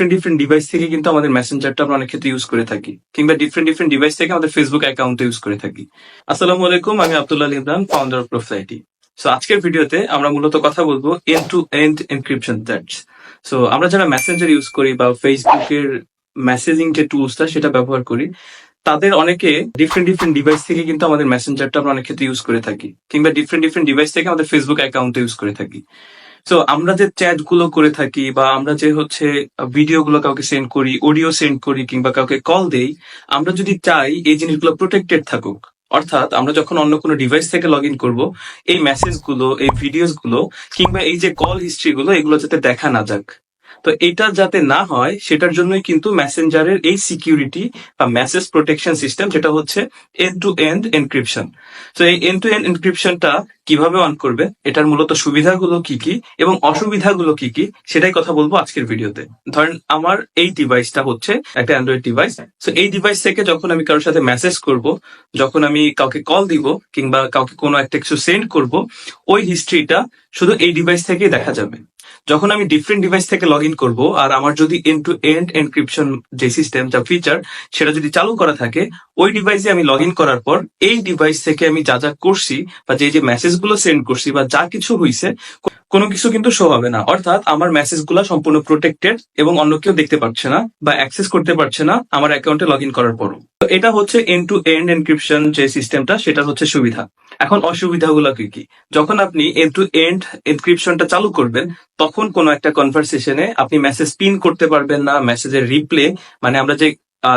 Different different device থেকে কিন্তু আমাদের মেসেঞ্জারটা আমরা অনেক ক্ষেত্রে ইউজ করে থাকি, কিংবা ডিফারেন্ট ডিফারেন্ট ডিভাইস থেকে আমাদের ফেসবুক অ্যাকাউন্ট ইউজ করে থাকি। আসসালামু আলাইকুম, আমি Abdullah Imran founder of Profity so আজকের ভিডিওতে আমরা মূলত কথা বলব end to end encryption that's so আমরা যারা মেসেঞ্জার ইউজ করি বা ফেসবুকের মেসেজিং যে টুলসটা সেটা ব্যবহার করি, তাদের অনেকে ডিফারেন্ট ডিফারেন্ট ডিভাইস থেকে কিন্তু আমাদের মেসেঞ্জারটা আমরা অনেক ক্ষেত্রে ইউজ করে থাকি, কিংবা ডিফারেন্ট ডিফারেন্ট ডিভাইস থেকে আমাদের ফেসবুক অ্যাকাউন্ট ইউজ করে থাকি। তো আমরা যে চ্যাটগুলো করে থাকি বা আমরা যে হচ্ছে ভিডিও গুলো কাউকে সেন্ড করি অডিও সেন্ড করি কিংবা কাউকে কল দেই, আমরা যদি চাই এই জিনিসগুলো প্রোটেক্টেড থাকুক, অর্থাৎ আমরা যখন অন্য কোনো ডিভাইস থেকে লগ ইন করব, এই মেসেজগুলো, এই ভিডিওসগুলো কিংবা এই যে কল হিস্ট্রি গুলো, এগুলো যাতে দেখা না যাক। তো এটা যাতে না হয়, সেটার জন্যই কিন্তু মেসেঞ্জারের এই সিকিউরিটি বা মেসেজ প্রোটেকশন সিস্টেম, যেটা হচ্ছে এন্ড টু এন্ড এনক্রিপশন তো এই এন্ড টু এন্ড এনক্রিপশনটা কীভাবে অন করবে? এটার মূলত সুবিধাগুলো কি কি এবং অসুবিধাগুলো কি কি, সেটাই কথা বলব আজকের ভিডিওতে। ধরেন, আমার এই ডিভাইসটা হচ্ছে একটা অ্যান্ড্রয়েড ডিভাইস তো এই ডিভাইস থেকে যখন আমি কারোর সাথে মেসেজ করব, যখন আমি কাউকে কল দিব কিংবা কাউকে কোনো একটা কিছু সেন্ড করব, ওই হিস্ট্রিটা শুধু এই ডিভাইস থেকেই দেখা যাবে। যখন আমি ডিফারেন্ট ডিভাইস থেকে লগ ইন করব, আর আমার যদি এন্ড টু এন্ড এনক্রিপশন যে সিস্টেম যা ফিচার সেটা যদি চালু করা থাকে, ওই ডিভাইসে আমি লগ ইন করার পর, এই ডিভাইস থেকে আমি যা যা করছি, বা যে যে মেসেজগুলো সেন্ড করছি, বা যা কিছু হয়েছে কোনো কিছু কিন্তু শো হবে না। অর্থাৎ আমার মেসেজগুলো সম্পূর্ণ প্রোটেক্টেড এবং অন্য কেউ দেখতে পাচ্ছে না বা অ্যাক্সেস করতে পারছে না আমার অ্যাকাউন্টে লগ ইন করার পরও। তো এটা হচ্ছে এন্ড টু এন্ড এনক্রিপশন যে সিস্টেমটা সেটা হচ্ছে সুবিধা। এখন অসুবিধাগুলো কি কি? যখন আপনি এন্ড টু এন্ড এনক্রিপশনটা চালু করবেন, তখন কোনো একটা কনভারসেশনে আপনি মেসেজ পিন করতে পারবেন না মেসেজের রিপ্লে মানে আমরা যে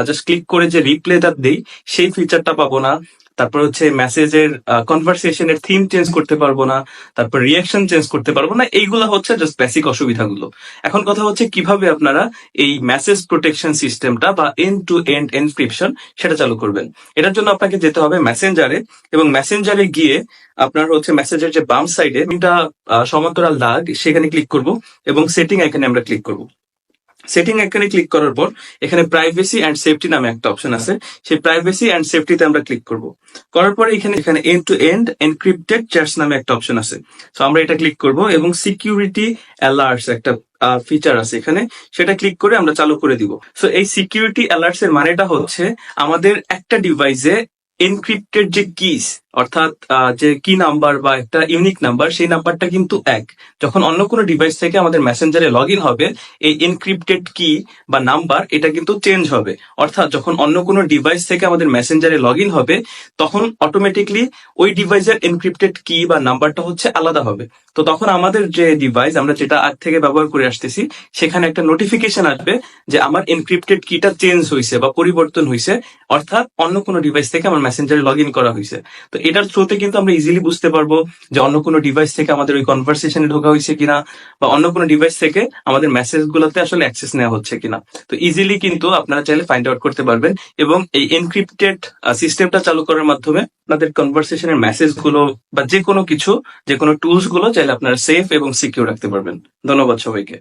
জাস্ট ক্লিক করে যে রিপ্লেটা দেই সেই ফিচারটা পাবো না। তারপর হচ্ছে মেসেজের কনভারসেশনের থিম চেঞ্জ করতে পারব না। তারপর রিয়াকশন চেঞ্জ করতে পারব না। এইগুলো হচ্ছে জাস্ট বেসিক অসুবিধাগুলো। এখন কথা হচ্ছে কীভাবে আপনারা এই মেসেজ প্রোটেকশন সিস্টেমটা বা এন্ড টু এন্ড এনক্রিপশন সেটা চালু করবেন। এটার জন্য আপনাকে যেতে হবে মেসেঞ্জারে এবং মেসেঞ্জারে গিয়ে আপনার হচ্ছে মেসেজের যে বাম সাইডে আহ, সমান্তরাল দাগ সেখানে ক্লিক করব এবং সেটিং এখানে আমরা ক্লিক করব। সেটিং এখানে ক্লিক করার পর, এখানে প্রাইভেসি অ্যান্ড সেফটি নামে একটা অপশন আছে। সেই প্রাইভেসি অ্যান্ড সেফটিতে আমরা ক্লিক করব। করার পরে এখানে এখানে end to end encrypted chats নামে একটা অপশন আছে। তো আমরা এটা ক্লিক করব এবং সিকিউরিটি অ্যালার্টস একটা ফিচার আছে এখানে। সেটা ক্লিক করে আমরা চালু করে দিব। সো এই সিকিউরিটি অ্যালার্টস এর মানেটা হচ্ছে আমাদের একটা ডিভাইসে এনক্রিপ্টেড যে কিস অর্থাৎ যে কি নাম্বার বা একটা ইউনিক নাম্বার সেই নাম্বারটা কিন্তু এক। যখন অন্য কোনো ডিভাইস থেকে আমাদের মেসেঞ্জারে লগ ইন হবে, এই এনক্রিপ্টেড কি বা নাম্বার, এটা কিন্তু চেঞ্জ হবে। অর্থাৎ, যখন অন্য কোনো ডিভাইস থেকে আমাদের মেসেঞ্জারে লগ ইন হবে, তখন অটোমেটিকলি ওই ডিভাইসের এনক্রিপ্টেড কি বা নাম্বারটা হচ্ছে আলাদা হবে। তো তখন আমাদের যে ডিভাইস আমরা যেটা আগ থেকে ব্যবহার করে আসতেছি, সেখানে একটা নোটিফিকেশন আসবে যে আমার এনক্রিপ্টেড কিটা চেঞ্জ হয়েছে বা পরিবর্তন হয়েছে অর্থাৎ অন্য কোনো ডিভাইস থেকে আমার মেসেঞ্জারে লগ ইন করা হয়েছে তো এটার থ্রুতে কিন্তু আমরা ইজিলি বুঝতে পারব যে অন্য কোনো ডিভাইস থেকে আমাদের ওই কনভারসেশনে ঢোকা হয়েছে কিনা, বা অন্য কোনো ডিভাইস থেকে আমাদের মেসেজ গুলোতে আসলে অ্যাক্সেস নেওয়া হচ্ছে কিনা। তো ইজিলি কিন্তু আপনারা চাইলে ফাইন্ড আউট করতে পারবেন এবং এই এনক্রিপ্টেড সিস্টেমটা চালু করার মাধ্যমে আপনাদের কনভারসেশনের মেসেজগুলো বা যে কোনো কিছু যে কোনো টুলসগুলো চাইলে আপনারা সেফ এবং সিকিউর রাখতে পারবেন। ধন্যবাদ সবাইকে।